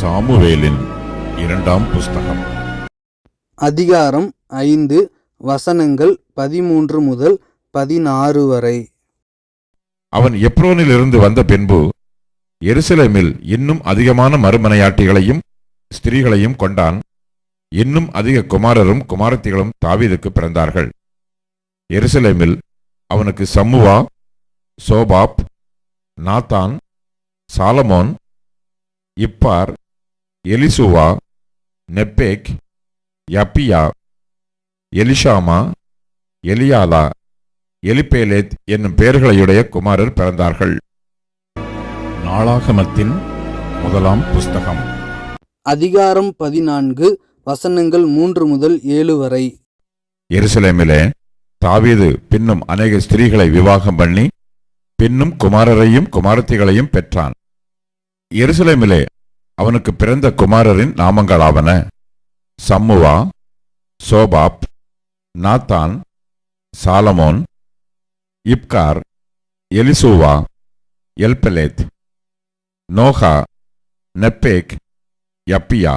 சாமுவேலின் இரண்டாம் புஸ்தகம். அதிகாரம் ஐந்து வசனங்கள் பதிமூன்று முதல் பதினாறு வரை. அவன் எப்ரோனிலிருந்து வந்த பின்பு எருசலேமில் இன்னும் அதிகமான மறுமனையாட்டிகளையும் ஸ்திரீகளையும் கொண்டான். இன்னும் அதிக குமாரரும் குமாரத்திகளும் தாவீதுக்கு பிறந்தார்கள். எருசலேமில் அவனுக்கு Shammua Shobab Nathan Solomon Ibhar Elishua Nepheg Japhia Elishama Eliada Eliphelet என்னும் பெயர்களையுடைய குமாரர் பிறந்தார்கள். நாளாகமத்தின் முதலாம் புஸ்தகம். அதிகாரம் பதினான்கு வசனங்கள் மூன்று முதல் ஏழு வரை. எருசலேமிலே தாவீது பின்னும் அநேக ஸ்திரீகளை விவாகம் பண்ணி பின்னும் குமாரரையும் குமாரத்திகளையும் பெற்றான். எருசலேமிலே அவனுக்கு பிறந்த குமாரரின் நாமங்களாவன சம்முவா சோபாப் Nathan Solomon இப்கார் Elishua Elpelet Nogah Nepheg Japhia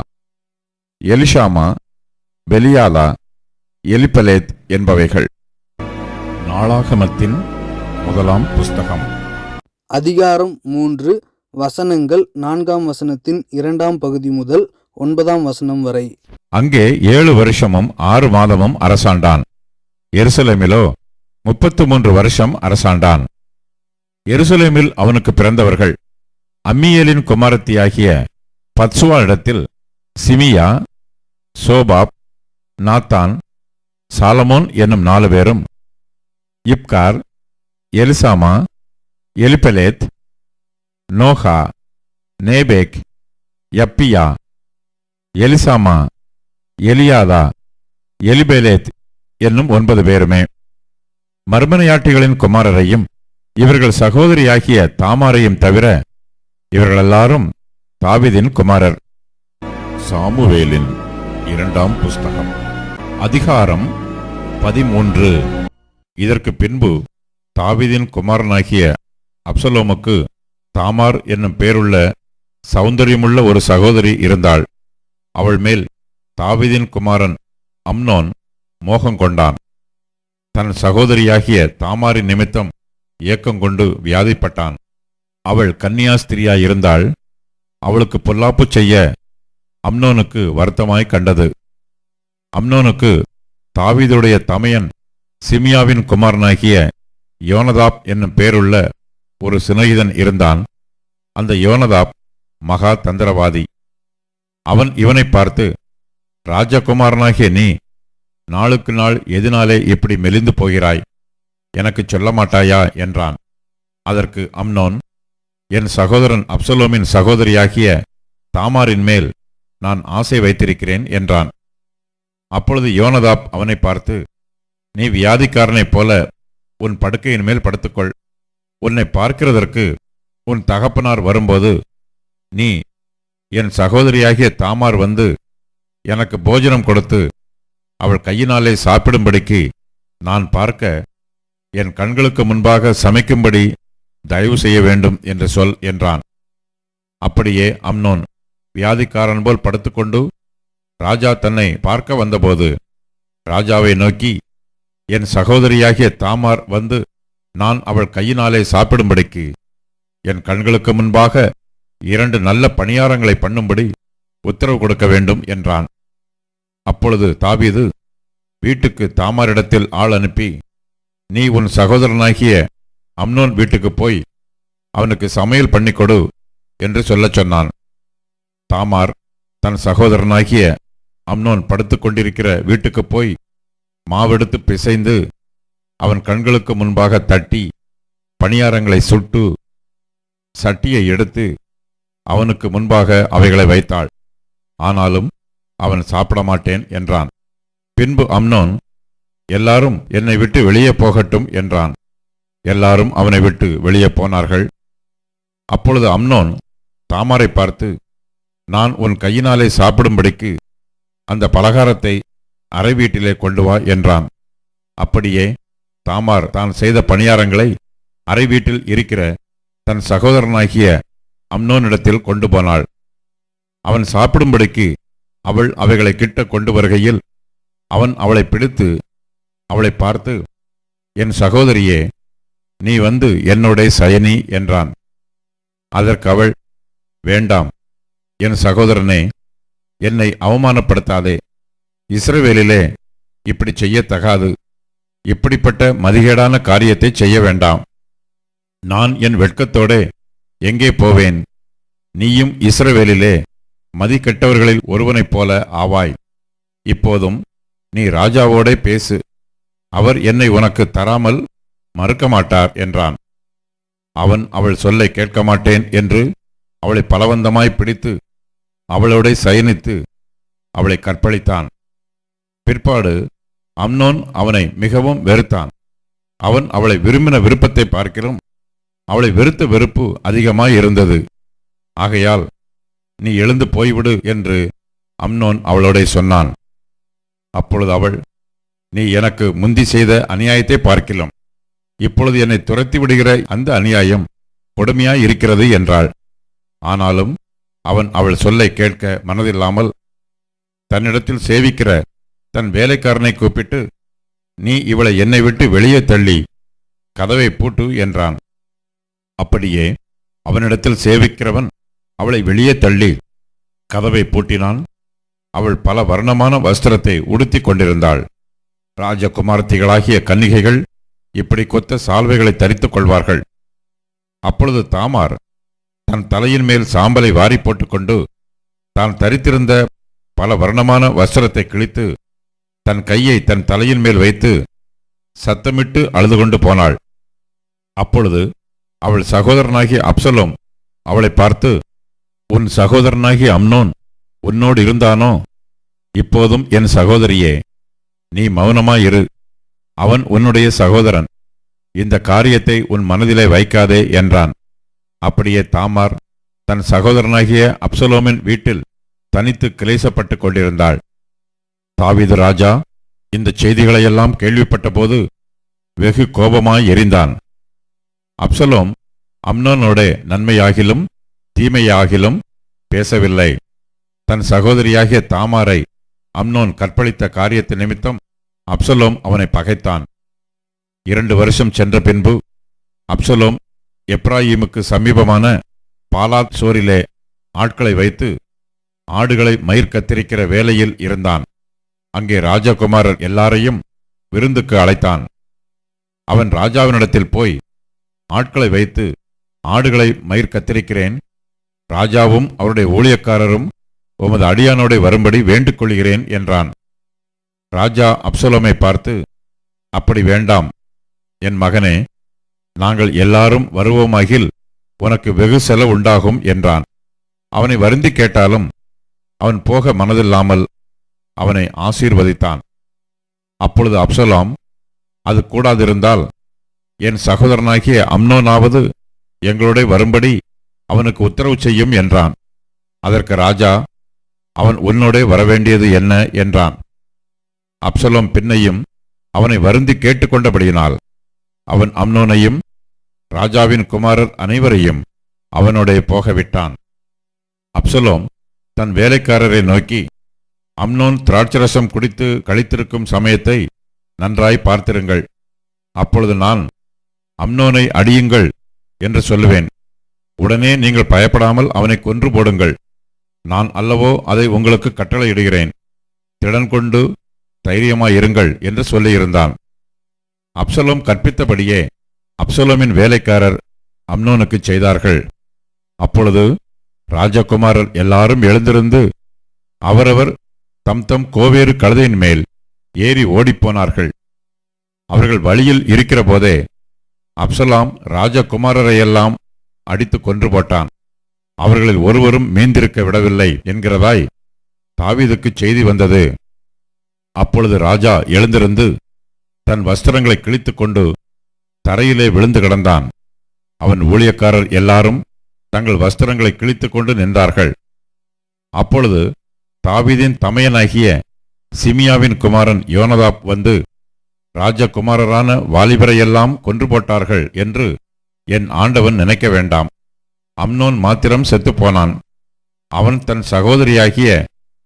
Elishama Beeliada Eliphelet என்பவைகள். நாளாகமத்தின் முதலாம் புஸ்தகம். அதிகாரம் மூன்று வசனங்கள் நான்காம் வசனத்தின் இரண்டாம் பகுதி முதல் ஒன்பதாம் வசனம் வரை. அங்கே ஏழு வருஷமும் ஆறு மாதமும் அரசாண்டான். எருசலேமிலோ முப்பத்து மூன்று வருஷம் அரசாண்டான். எருசலேமில் அவனுக்கு பிறந்தவர்கள் அம்மியேலின் குமாரத்தியாகிய பத்சுவா இடத்தில் சிமியா சோபாப் நாத்தான் சாலமோன் என்னும் நாலு பேரும் இப்கார் எலிசாமா எலிபெலேத் நோஹா நேபேக் யப்பியா எலிசாமா எலியாதா எலிபெலேத் என்னும் ஒன்பது பேருமே. மர்மனையாட்டிகளின் குமாரரையும் இவர்கள் சகோதரியாகிய தாமாரையும் தவிர இவர்களெல்லாரும் தாவிதின் குமாரர். சாமுவேலின் இரண்டாம் புஸ்தகம். அதிகாரம் பதிமூன்று. இதற்கு பின்பு தாவிதின் குமாரனாகிய அப்சலோமுக்கு தாமார் என்னும் பேருள்ள சௌந்தரியமுள்ள ஒரு சகோதரி இருந்தாள். அவள் மேல் தாவிதின் குமாரன் அம்னோன் மோகம் கொண்டான். தன் சகோதரியாகிய தாமாரின் நிமித்தம் ஏக்கங்கொண்டு வியாதிப்பட்டான். அவள் கன்னியாஸ்திரியாயிருந்தாள் அவளுக்கு பொல்லாப்பு செய்ய அம்னோனுக்கு வருத்தமாய் கண்டது. அம்னோனுக்கு தாவீதுடைய தமையன் சிமியாவின் குமாரனாகிய யோனதாப் என்னும் பேருள்ள ஒரு சிநேகிதன் இருந்தான். அந்த யோனதாப் மகா தந்திரவாதி. அவன் இவனை பார்த்து ராஜகுமாரனாகிய நீ நாளுக்கு நாள் எதினாலே இப்படி மெலிந்து போகிறாய். எனக்குச் சொல்ல மாட்டாயா என்றான். அதற்கு அம்னோன் என் சகோதரன் அப்சலோமின் சகோதரியாகிய தாமாரின் மேல் நான் ஆசை வைத்திருக்கிறேன் என்றான். அப்பொழுது யோனதாப் அவனை பார்த்து நீ வியாதிக்காரனைப் போல உன் படுக்கையின் மேல் படுத்துக்கொள். உன்னை பார்க்கிறதற்கு உன் தகப்பனார் வரும்போது நீ என் சகோதரியாகிய தாமார் வந்து எனக்கு போஜனம் கொடுத்து அவள் கையினாலே சாப்பிடும்படிக்கு நான் பார்க்க என் கண்களுக்கு முன்பாக சமைக்கும்படி தயவு செய்ய வேண்டும் என்று சொல் என்றான். அப்படியே அம்னோன் வியாதிக்காரன் போல் படுத்துக்கொண்டு ராஜா தன்னை பார்க்க வந்தபோது ராஜாவை நோக்கி என் சகோதரியாகிய தாமார் வந்து நான் அவள் கையினாலே சாப்பிடும்படிக்கு என் கண்களுக்கு முன்பாக இரண்டு நல்ல பணியாரங்களை பண்ணும்படி உத்தரவு கொடுக்க வேண்டும் என்றான். அப்பொழுது தாபீது வீட்டுக்கு தாமாரிடத்தில் ஆள் அனுப்பி நீ உன் சகோதரனாகிய அம்னோன் வீட்டுக்கு போய் அவனுக்கு சமையல் பண்ணி கொடு என்று சொல்லச் சொன்னான். தாமார் தன் சகோதரனாகிய அம்னோன் படுத்துக்கொண்டிருக்கிற கொண்டிருக்கிற போய் மாவெடுத்து பிசைந்து அவன் கண்களுக்கு முன்பாக தட்டி பணியாரங்களை சுட்டு சட்டியை எடுத்து அவனுக்கு முன்பாக அவைகளை வைத்தாள். ஆனாலும் அவன் சாப்பிட மாட்டேன் என்றான். பின்பு அம்னோன் எல்லாரும் என்னை விட்டு வெளியே போகட்டும் என்றான். எல்லாரும் அவனை விட்டு வெளியே போனார்கள். அப்பொழுது அம்னோன் தாமாரை பார்த்து நான் உன் கையினாலே சாப்பிடும்படிக்கு அந்த பலகாரத்தை அறை வீட்டிலே கொண்டு வா என்றான். அப்படியே தாமார் தான் செய்த பணியாரங்களை அறை வீட்டில் இருக்கிற தன் சகோதரனாகிய அம்னோனிடத்தில் கொண்டு போனாள். அவன் சாப்பிடும்படிக்கு அவள் அவைகளை கிட்ட கொண்டு வருகையில் அவன் அவளை பிடித்து அவளை பார்த்து என் சகோதரியே நீ வந்து என்னோட சயனி என்றான். அதற்கு அவள் வேண்டாம் என் சகோதரனே என்னை அவமானப்படுத்தாதே. இஸ்ரவேலிலே இப்படி செய்யத்தகாது. இப்படிப்பட்ட மதிகேடான காரியத்தை செய்ய வேண்டாம். நான் என் வெட்கத்தோடே எங்கே போவேன்? நீயும் இஸ்ரவேலிலே மதிக்கெட்டவர்களில் ஒருவனைப் போல ஆவாய். இப்போதும் நீ ராஜாவோடே பேசு. அவர் என்னை உனக்கு தராமல் மறுக்க மாட்டார் என்றான். அவன் அவள் சொல்லை கேட்க மாட்டேன் என்று அவளை பலவந்தமாய் பிடித்து அவளோட சயனித்து அவளை கற்பழித்தான். பிற்பாடு அம்னோன் அவனை மிகவும் வெறுத்தான். அவன் அவளை விரும்பின விருப்பத்தை பார்க்கிறோம் அவளை வெறுத்த வெறுப்பு அதிகமாய் இருந்தது. ஆகையால் நீ எழுந்து போய்விடு என்று அம்னோன் அவளோட சொன்னான். அப்பொழுது அவள் நீ எனக்கு முந்தி செய்த அநியாயத்தை பார்க்கலாம் இப்பொழுது என்னை துரத்தி விடுகிற அந்த அநியாயம் கொடுமையாய் இருக்கிறது என்றாள். ஆனாலும் அவன் அவள் சொல்லை கேட்க மனதில்லாமல் தன்னிடத்தில் சேவிக்கிற தன் வேலைக்காரனை கூப்பிட்டு நீ இவளை என்னை விட்டு வெளியே தள்ளி கதவை பூட்டு என்றான். அப்படியே அவனிடத்தில் சேவிக்கிறவன் அவளை வெளியே தள்ளி கதவை பூட்டினான். அவள் பல வர்ணமான வஸ்திரத்தை உடுத்திக் கொண்டிருந்தாள். ராஜகுமார்த்திகளாகிய கன்னிகைகள் இப்படி கொத்த சால்வைகளை தரித்துக் கொள்வார்கள். அப்பொழுது தாமார் தன் தலையின் மேல் சாம்பலை வாரி போட்டுக்கொண்டு தான் தரித்திருந்த பல வர்ணமான வஸ்திரத்தை கிழித்து தன் கையை தன் தலையின் மேல் வைத்து சத்தமிட்டு அழுது கொண்டு போனாள். அப்பொழுது அவள் சகோதரனாகிய அப்சலோம் அவளை பார்த்து உன் சகோதரனாகிய அம்னோன் உன்னோடு இருந்தானோ? இப்போதும் என் சகோதரியே நீ மௌனமாயிரு. அவன் உன்னுடைய சகோதரன். இந்த காரியத்தை உன் மனதிலே வைக்காதே என்றான். அப்படியே தாமார் தன் சகோதரனாகிய அப்சலோமின் வீட்டில் தனித்து கிளேசப்பட்டுக் கொண்டிருந்தாள். தாவிது ராஜா இந்த செய்திகளையெல்லாம் கேள்விப்பட்டபோது வெகு கோபமாய் எரிந்தான். அப்சலோம் அம்னோனோட நன்மையாகிலும் தீமையாகிலும் பேசவில்லை. தன் சகோதரியாகிய தாமாரை அம்னோன் கற்பழித்த காரியத்து நிமித்தம் அப்சலோம் அவனை பகைத்தான். இரண்டு வருஷம் சென்ற பின்பு அப்சலோம் எப்ராயீமுக்கு சமீபமான பாலாத் சோரிலே ஆட்களை வைத்து ஆடுகளை மயிர் கத்திரிக்கிற வேலையில் இருந்தான். அங்கே ராஜகுமாரர் எல்லாரையும் விருந்துக்கு அழைத்தான். அவன் ராஜாவினிடத்தில் போய் ஆட்களை வைத்து ஆடுகளை மயிர் கத்திரிக்கிறேன். ராஜாவும் அவருடைய ஊழியக்காரரும் உமது அடியானோடே வரும்படி வேண்டுக் கொள்கிறேன் என்றான். ராஜா அப்சலோமை பார்த்து அப்படி வேண்டாம். என் மகனே நாங்கள் எல்லாரும் வருவோமாகில் உனக்கு வெகு செலவு உண்டாகும் என்றான். அவனை வருந்தி கேட்டாலும் அவன் போக மனதில்லாமல் அவனை ஆசீர்வதித்தான். அப்பொழுது அப்சலாம் அது கூடாதிருந்தால் என் சகோதரனாகிய அம்னோனாவது எங்களோட வரும்படி அவனுக்கு உத்தரவு செய்யும் என்றான். அதற்கு ராஜா அவன் உன்னோடே வரவேண்டியது என்ன? என்றான். அப்சலோம் பின்னையும் அவனை வருந்தி கேட்டுக்கொண்டபடியினால் அவன் அம்னோனையும் ராஜாவின் குமாரர் அனைவரையும் அவனோடைய போகவிட்டான். அப்சலோம் தன் வேலைக்காரரை நோக்கி அம்னோன் திராட்சரசம் குடித்து கழித்திருக்கும் சமயத்தை நன்றாய் பார்த்திருங்கள். அப்பொழுது நான் அம்னோனை அடியுங்கள் என்று சொல்லுவேன். உடனே நீங்கள் பயப்படாமல் அவனை கொன்று போடுங்கள். நான் அல்லவோ அதை உங்களுக்கு கட்டளையிடுகிறேன். திடன் கொண்டு தைரியமாயிருங்கள் என்று சொல்லியிருந்தான். அப்சலோம் கற்பித்தபடியே அப்சலோமின் வேலைக்காரர் அம்னோனுக்கு செய்தார்கள். அப்பொழுது ராஜகுமாரர் எல்லாரும் எழுந்திருந்து அவரவர் தம் தம் கோவேறு கழுதையின் மேல் ஏறி ஓடிப்போனார்கள். அவர்கள் வழியில் இருக்கிற போதே அப்சலாம் ராஜகுமாரரையெல்லாம் அடித்து கொன்று போட்டான். அவர்களில் ஒருவரும் மீந்திருக்க விடவில்லை என்கிறதாய் தாவீதுக்கு செய்தி வந்தது. அப்பொழுது ராஜா எழுந்திருந்து தன் வஸ்திரங்களை கிழித்துக்கொண்டு தரையிலே விழுந்து கிடந்தான். அவன் ஊழியக்காரர் எல்லாரும் தங்கள் வஸ்திரங்களை கிழித்துக்கொண்டு நின்றார்கள். அப்பொழுது தாவீதின் தமையனாகிய சிமியாவின் குமாரன் யோனதாப் வந்து ராஜகுமாரரான வாலிபரையெல்லாம் கொன்று போட்டார்கள் என்று என் ஆண்டவன் நினைக்க வேண்டாம். அம்னோன் மாத்திரம் செத்துப்போனான். அவன் தன் சகோதரியாகிய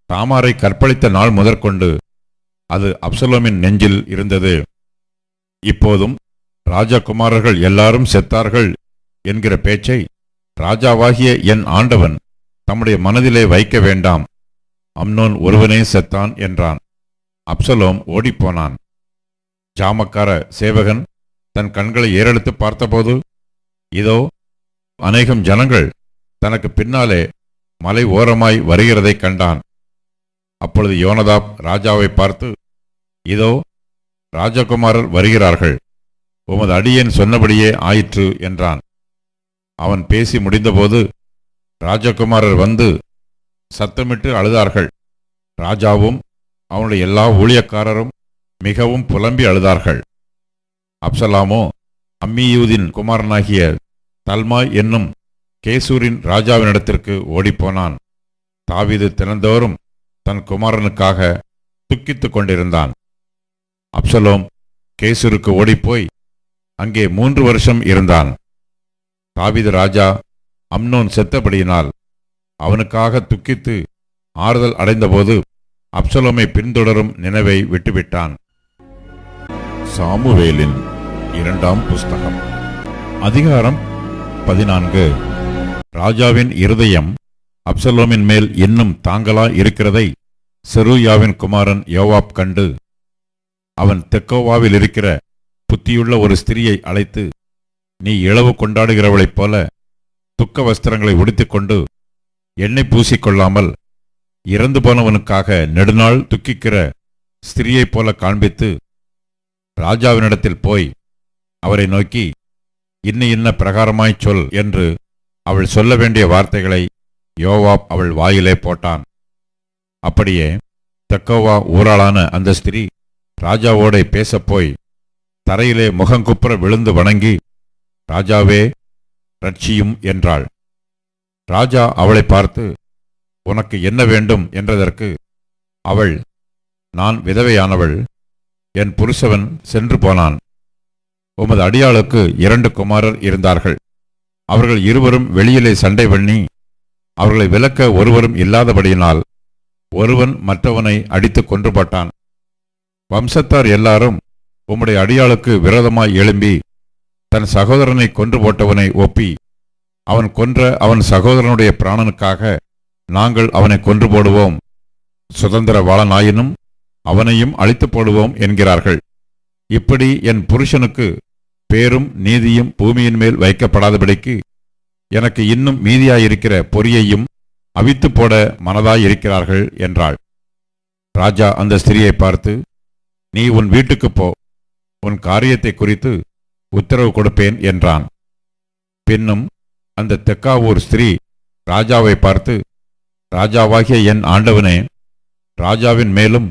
தாமாரை கற்பழித்த நாள் முதற்கொண்டு அது அப்சலோமின் நெஞ்சில் இருந்தது. இப்போதும் ராஜகுமாரர்கள் எல்லாரும் செத்தார்கள் என்கிற பேச்சை ராஜாவாகிய என் ஆண்டவன் தம்முடைய மனதிலே வைக்க வேண்டாம். அம்னோன் ஒருவனே செத்தான் என்றான். அப்சலோம் ஓடிப்போனான். ஜாமக்கார சேவகன் தன் கண்களை ஏறெடுத்து பார்த்தபோது இதோ அநேகம் ஜனங்கள் தனக்கு பின்னாலே மலை ஓரமாய் வருகிறதைக் கண்டான். அப்பொழுது யோனதாப் ராஜாவை பார்த்து இதோ ராஜகுமாரர் வருகிறார்கள். உமது அடியேன் சொன்னபடியே ஆயிற்று என்றான். அவன் பேசி முடிந்தபோது ராஜகுமாரர் வந்து சத்தமிட்டு அழுதார்கள். ராஜாவும் அவனுடைய எல்லா ஊழியக்காரரும் மிகவும் புலம்பி அழுதார்கள். அப்சலாமோ அம்மியூதின் குமாரனாகிய தல்மாய் என்னும் கேசூரின் ராஜாவினிடத்திற்கு ஓடிப்போனான். தாவிது தினந்தோறும் தன் குமாரனுக்காக துக்கித்துக் கொண்டிருந்தான். அப்சலோம் கேசூருக்கு ஓடிப்போய் அங்கே மூன்று வருஷம் இருந்தான். தாவித ராஜா அம்னோன் செத்தபடியினால் அவனுக்காக துக்கித்து ஆறுதல் அடைந்தபோது அப்சலோமை பின்தொடரும் நினைவை விட்டுவிட்டான். சாமுவேலின் இரண்டாம் புஸ்தகம். அதிகாரம் பதினான்கு. ராஜாவின் இருதயம் அப்சலோமின் மேல் இன்னும் தாங்களா இருக்கிறதை செருயாவின் குமாரன் யோவாப் கண்டு அவன் தெக்கோவாவில் இருக்கிற புத்தியுள்ள ஒரு ஸ்திரியை அழைத்து நீ இளவு கொண்டாடுகிறவளைப் போல துக்க வஸ்திரங்களை உடுத்திக்கொண்டு எண்ணெய் பூசிக்கொள்ளாமல் இறந்து போனவனுக்காக நெடுநாள் துக்கிக்கிற ஸ்திரியைப் போல காண்பித்து ராஜாவினிடத்தில் போய் அவரை நோக்கி இன்ன இன்ன பிரகாரமாய்ச் சொல்? என்று அவள் சொல்ல வேண்டிய வார்த்தைகளை யோவாப் அவள் வாயிலே போட்டான். அப்படியே தெக்கோவா ஊராளான அந்த ஸ்திரீ ராஜாவோடே பேசப்போய் தரையிலே முகங்குப்புற விழுந்து வணங்கி ராஜாவே ரட்சியும் என்றாள். ராஜா அவளை பார்த்து உனக்கு என்ன வேண்டும்? என்றதற்கு அவள் நான் விதவையானவள் என் புருஷவன் சென்று போனான். உமது அடியாளுக்கு இரண்டு குமாரர் இருந்தார்கள். அவர்கள் இருவரும் வெளியிலே சண்டை பண்ணி அவர்களை விலக்க ஒருவரும் இல்லாதபடியினால் ஒருவன் மற்றவனை அடித்துக் கொன்று போட்டான் வம்சத்தார் எல்லாரும் உம்முடைய அடியாளுக்கு விரோதமாய் எழும்பி தன் சகோதரனை கொன்று போட்டவனை ஒப்பி அவன் கொன்ற அவன் சகோதரனுடைய பிராணனுக்காக நாங்கள் அவனை கொன்று போடுவோம். சுதந்திர வாழனாயினும் அவனையும் அழித்து போடுவோம் என்கிறார்கள். இப்படி என் புருஷனுக்கு பேரும் நீதியும் பூமியின் மேல் வைக்கப்படாதபடிக்கு எனக்கு இன்னும் மீதியாயிருக்கிற பொறியையும் அவித்து போட மனதாயிருக்கிறார்கள் என்றாள். ராஜா அந்த ஸ்திரியை பார்த்து நீ உன் வீட்டுக்கு போ. உன் காரியத்தை குறித்து உத்தரவு கொடுப்பேன் என்றான். பின்னும் அந்த தெக்காவூர் ஸ்திரீ ராஜாவை பார்த்து ராஜாவாகிய என் ஆண்டவனே ராஜாவின் மேலும்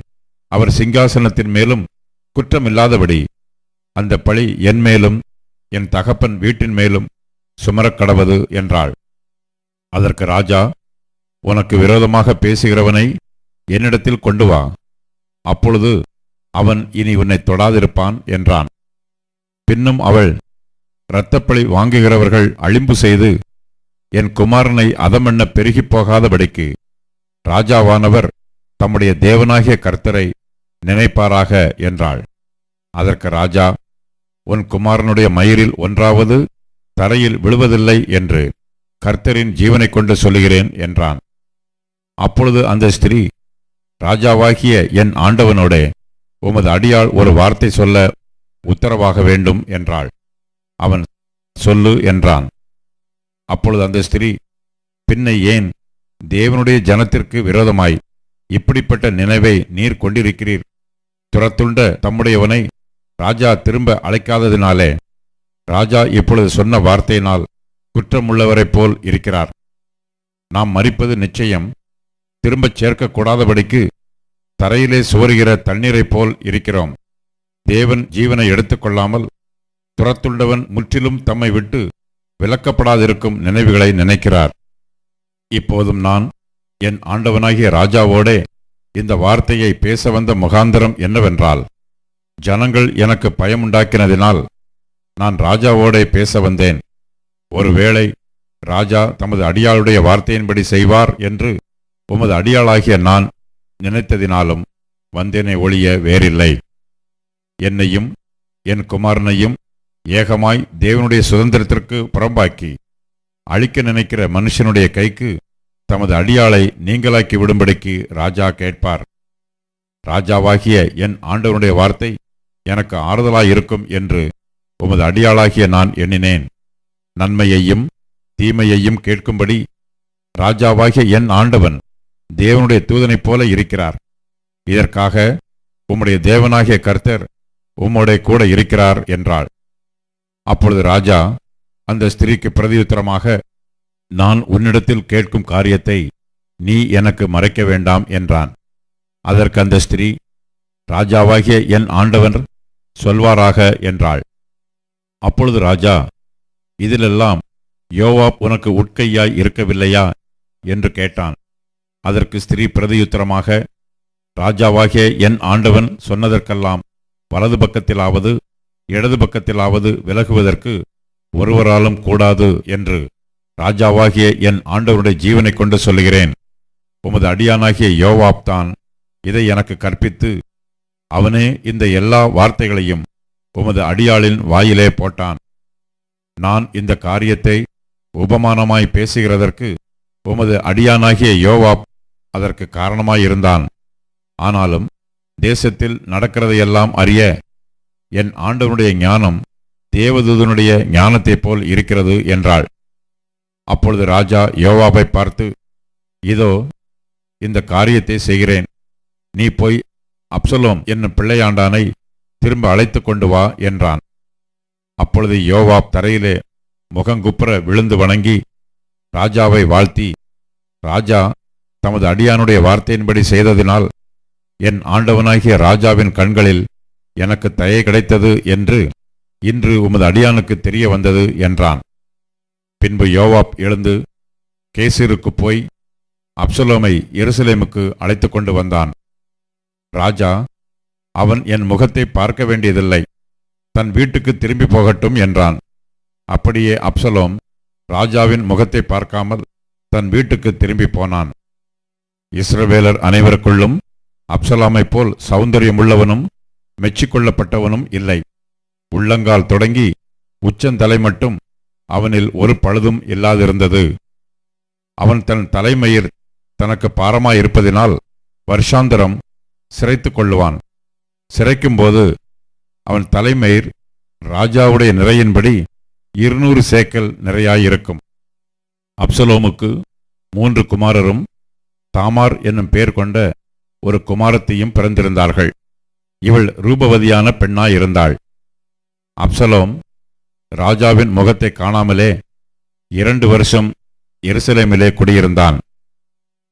அவர் சிங்காசனத்தின் மேலும் குற்றமில்லாதபடி அந்த பழி என் மேலும் என் தகப்பன் வீட்டின் மேலும் சுமரக் கடவது என்றாள். அதற்கு ராஜா உனக்கு விரோதமாக பேசுகிறவனை என்னிடத்தில் கொண்டு வா. அப்பொழுது அவன் இனி உன்னை தொடாதிருப்பான் என்றான். பின்னும் அவள் இரத்தப்பழி வாங்குகிறவர்கள் அழிம்பு செய்து என் குமாரனை அதமெண்ண பெருகிப் போகாதபடிக்கு ராஜாவானவர் தம்முடைய தேவனாகிய கர்த்தரை நினைப்பாராக என்றாள். அதற்கு ராஜா உன் குமாரனுடைய மயிரில் ஒன்றாவது தரையில் விழுவதில்லை என்று கர்த்தரின் ஜீவனை கொண்டு சொல்லுகிறேன் என்றான். அப்பொழுது அந்த ஸ்திரீ ராஜாவாகிய என் ஆண்டவனோடே உமது அடியால் ஒரு வார்த்தை சொல்ல உத்தரவாக வேண்டும் என்றாள். அவன் சொல்லு என்றான். அப்பொழுது அந்த ஸ்திரீ பின்னை ஏன் தேவனுடைய ஜனத்திற்கு விரோதமாய் இப்படிப்பட்ட நினைவை நீர் கொண்டிருக்கிறீர்? துரத்துண்ட தம்முடையவனை ராஜா திரும்ப அழைக்காததினாலே ராஜா இப்பொழுது சொன்ன வார்த்தையினால் குற்றமுள்ளவரைப் போல் இருக்கிறார். நாம் மறிப்பது நிச்சயம். திரும்பச் சேர்க்கக்கூடாதபடிக்கு தரையிலே சுவருகிற தண்ணீரைப் போல் இருக்கிறோம். தேவன் ஜீவனை எடுத்துக்கொள்ளாமல் துரத்துள்ளவன் முற்றிலும் தம்மை விட்டு விலக்கப்படாதிருக்கும் நினைவுகளை நினைக்கிறார். இப்போதும் நான் என் ஆண்டவனாகிய ராஜாவோடே இந்த வார்த்தையை பேச வந்த முகாந்தரம் என்னவென்றால் ஜனங்கள் எனக்கு பயமுண்டாக்கினதினால் நான் ராஜாவோடே பேச வந்தேன். ஒருவேளை ராஜா தமது அடியாளுடைய வார்த்தையின்படி செய்வார் என்று உமது அடியாளாகிய நான் நினைத்ததினாலும் வந்தேனே ஒழிய வேறில்லை. என்னையும் என் குமாரனையும் ஏகமாய் தேவனுடைய சுதந்திரத்திற்கு புறம்பாக்கி அழிக்க நினைக்கிற மனுஷனுடைய கைக்கு தமது அடியாளை நீங்களாக்கி விடும்படிக்கு ராஜா கேட்பார். ராஜாவாகிய என் ஆண்டவனுடைய வார்த்தை எனக்கு ஆறுதலாயிருக்கும் என்று உமது அடியாளாகிய நான் எண்ணினேன். நன்மையையும் தீமையையும் கேட்கும்படி ராஜாவாகிய என் ஆண்டவன் தேவனுடைய தூதனைப் போல இருக்கிறார். இதற்காக உம்முடைய தேவனாகிய கர்த்தர் உம்முடைய கூட இருக்கிறார் என்றாள். அப்பொழுது ராஜா அந்த ஸ்திரீக்கு பிரதியுத்தரமாக நான் உன்னிடத்தில் கேட்கும் காரியத்தை நீ எனக்கு மறைக்க வேண்டாம் என்றான். அதற்கு அந்த ஸ்திரீ ராஜாவாகிய என் ஆண்டவன் சொல்வாராக என்றாள். அப்பொழுது ராஜா இதிலெல்லாம் யோவாப் உனக்கு உட்கையாய் இருக்கவில்லையா? என்று கேட்டான். அதற்கு ஸ்திரீ பிரதியுத்தரமாக ராஜாவாகிய என் ஆண்டவன் சொன்னதற்கெல்லாம் வலது பக்கத்திலாவது இடது பக்கத்திலாவது விலகுவதற்கு ஒருவராலும் கூடாது என்று ராஜாவாகிய என் ஆண்டவனுடைய ஜீவனை கொண்டு சொல்லுகிறேன். உமது அடியானாகிய யோவாப் தான் இதை எனக்கு கற்பித்து அவனே இந்த எல்லா வார்த்தைகளையும் உமது அடியாளின் வாயிலே போட்டான். நான் இந்த காரியத்தை உபமானமாய் பேசுகிறதற்கு உமது அடியானாகிய யோவாப் அதற்கு காரணமாயிருந்தான். ஆனாலும் தேசத்தில் நடக்கிறதையெல்லாம் அறிய என் ஆண்டவனுடைய ஞானம் தேவதூதனுடைய ஞானத்தைப் போல் இருக்கிறது என்றாள். அப்பொழுது ராஜா யோவாபை பார்த்து இதோ இந்த காரியத்தை செய்கிறேன். நீ போய் அப்சலோம் என்னும் பிள்ளையாண்டானை திரும்ப அழைத்து கொண்டு வா என்றான். அப்பொழுது யோவாப் தரையிலே முகங்குப்புற விழுந்து வணங்கி ராஜாவை வாழ்த்தி ராஜா தமது அடியானுடைய வார்த்தையின்படி செய்ததினால் என் ஆண்டவனாகிய ராஜாவின் கண்களில் எனக்கு தயை கிடைத்தது என்று இன்று உமது அடியானுக்கு தெரிய வந்தது என்றான். பின்பு யோவாப் எழுந்து கேசீருக்கு போய் அப்சலோமை எருசலேமுக்கு அழைத்து கொண்டு வந்தான். ராஜா அவன் என் முகத்தை பார்க்க வேண்டியதில்லை. தன் வீட்டுக்கு திரும்பி போகட்டும் என்றான். அப்படியே அப்சலோம் ராஜாவின் முகத்தை பார்க்காமல் தன் வீட்டுக்கு திரும்பி போனான். இஸ்ரவேலர் அனைவருக்குள்ளும் அப்சலாமைப் போல் சௌந்தரியமுள்ளவனும் மெச்சிக்கொள்ளப்பட்டவனும் இல்லை. உள்ளங்கால் தொடங்கி உச்சந்தலை மட்டும் அவனில் ஒரு பழுதும் இல்லாதிருந்தது. அவன் தன் தலைமயிர் தனக்கு பாரமாயிருப்பதினால் வருஷாந்தரம் சிறைத்து கொள்ளுவான். சிரைக்கும்போது அவன் தலைமயிர் ராஜாவுடைய நிறையின்படி இருநூறு சேக்கல் நிறையாயிருக்கும். அப்சலோமுக்கு மூன்று குமாரரும் தாமார் என்னும் பெயர் கொண்ட ஒரு குமாரத்தையும் பிறந்திருந்தார்கள். இவள் ரூபவதியான பெண்ணாயிருந்தாள். அப்சலோம் ராஜாவின் முகத்தை காணாமலே இரண்டு வருஷம் எருசலேமிலே குடியிருந்தான்.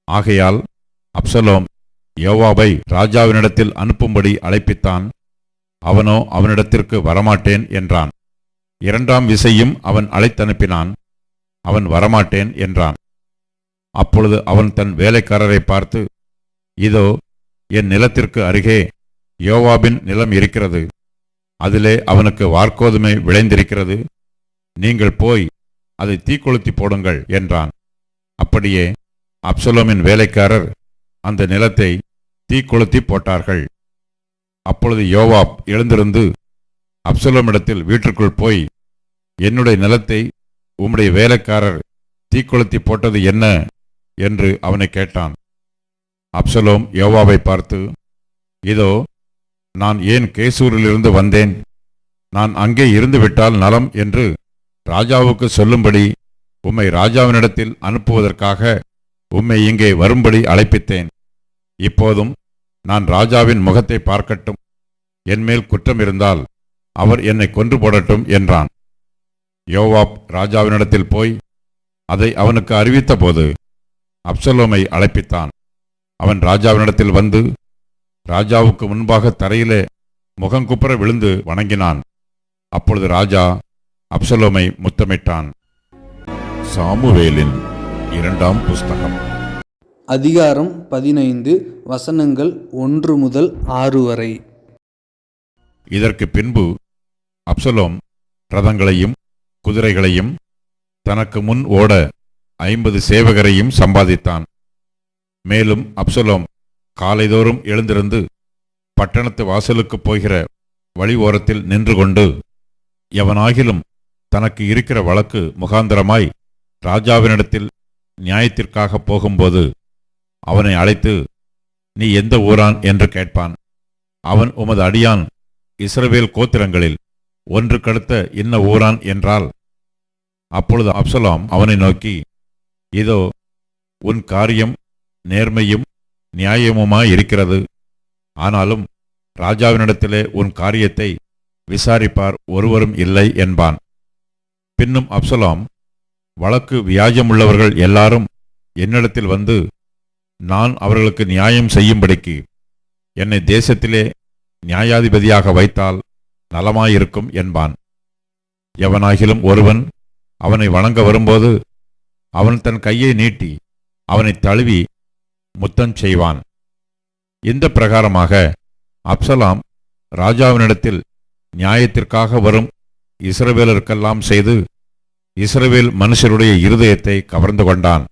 ஆகையால் அப்சலோம் யோவாபை ராஜாவினிடத்தில் அனுப்பும்படி அழைப்பித்தான் அவனோ அவனிடத்திற்கு வரமாட்டேன் என்றான். இரண்டாம் விசையும் அவன் அழைத்தனுப்பினான் அவன் வரமாட்டேன் என்றான். அப்பொழுது அவன் தன் வேலைக்காரரை பார்த்து இதோ என் நிலத்திற்கு அருகே யோவாபின் நிலம் இருக்கிறது. அதிலே அவனுக்கு வார்க்கோதுமை விளைந்திருக்கிறது. நீங்கள் போய் அதை தீக்கொளுத்தி போடுங்கள் என்றான். அப்படியே அப்சலோமின் வேலைக்காரர் அந்த நிலத்தை தீக்கொளுத்தி போட்டார்கள். அப்பொழுது யோவாப் எழுந்திருந்து அப்சலோமிடத்தில் வீட்டிற்குள் போய் என்னுடைய நிலத்தை உம்முடைய வேலைக்காரர் தீக்கொளுத்தி போட்டது என்ன? என்று அவனை கேட்டான். அப்சலோம் யோவாவை பார்த்து இதோ நான் ஏன் கேசூரிலிருந்து வந்தேன்? நான் அங்கே இருந்துவிட்டால் நலம் என்று ராஜாவுக்கு சொல்லும்படி உம்மை ராஜாவினிடத்தில் அனுப்புவதற்காக உம்மை இங்கே வரும்படி அழைப்பித்தேன். இப்போதும் நான் ராஜாவின் முகத்தை பார்க்கட்டும். என்மேல் குற்றம் இருந்தால் அவர் என்னை கொன்று போடட்டும் என்றான். யோவாப் ராஜாவினிடத்தில் போய் அதை அவனுக்கு அறிவித்தபோது அப்சலோமை அழைப்பித்தான். அவன் ராஜாவினிடத்தில் வந்து ராஜாவுக்கு முன்பாக தரையிலே முகங்குப்புற விழுந்து வணங்கினான். அப்பொழுது ராஜா அப்சலோமை முத்தமிட்டான். சாமுவேலின் இரண்டாம் புஸ்தகம். அதிகாரம் பதினைந்து வசனங்கள் ஒன்று முதல் ஆறு வரை. இதற்கு பின்பு அப்சலோம் ரதங்களையும் குதிரைகளையும் தனக்கு முன் ஓட ஐம்பது சேவகரையும் சம்பாதித்தான். மேலும் அப்சலோம் காலைதோறும் எழுந்திருந்து பட்டணத்து வாசலுக்குப் போகிற வழி ஓரத்தில் நின்று கொண்டு எவனாகிலும் தனக்கு இருக்கிற வழக்கு முகாந்தரமாய் ராஜாவினிடத்தில் நியாயத்திற்காக போகும்போது அவனை அழைத்து நீ எந்த ஊரான்? என்று கேட்பான். அவன் உமது அடியான் இஸ்ரவேல் கோத்திரங்களில் ஒன்று கடுத்த இன்ன ஊரான் என்றால் அப்பொழுது அப்சலாம் அவனை நோக்கி இதோ உன் காரியம் நேர்மையும் நியாயமுமாய் இருக்கிறது. ஆனாலும் ராஜாவினிடத்திலே உன் காரியத்தை விசாரிப்பார் ஒருவரும் இல்லை என்பான். பின்னும் அப்சலாம் வழக்கு வியாஜமுள்ளவர்கள் எல்லாரும் என்னிடத்தில் வந்து நான் அவர்களுக்கு நியாயம் செய்யும்படிக்கு என்னை தேசத்திலே நியாயாதிபதியாக வைத்தால் நலமாயிருக்கும் என்பான். எவனாகிலும் ஒருவன் அவனை வணங்க வரும்போது அவன் தன் கையை நீட்டி அவனை தழுவி முத்தம் செய்வான். இந்த பிரகாரமாக அப்சலாம் ராஜாவினிடத்தில் நியாயத்திற்காக வரும் இஸ்ரவேலருக்கெல்லாம் செய்து இஸ்ரவேல் மனுஷருடைய இருதயத்தை கவர்ந்து கொண்டான்.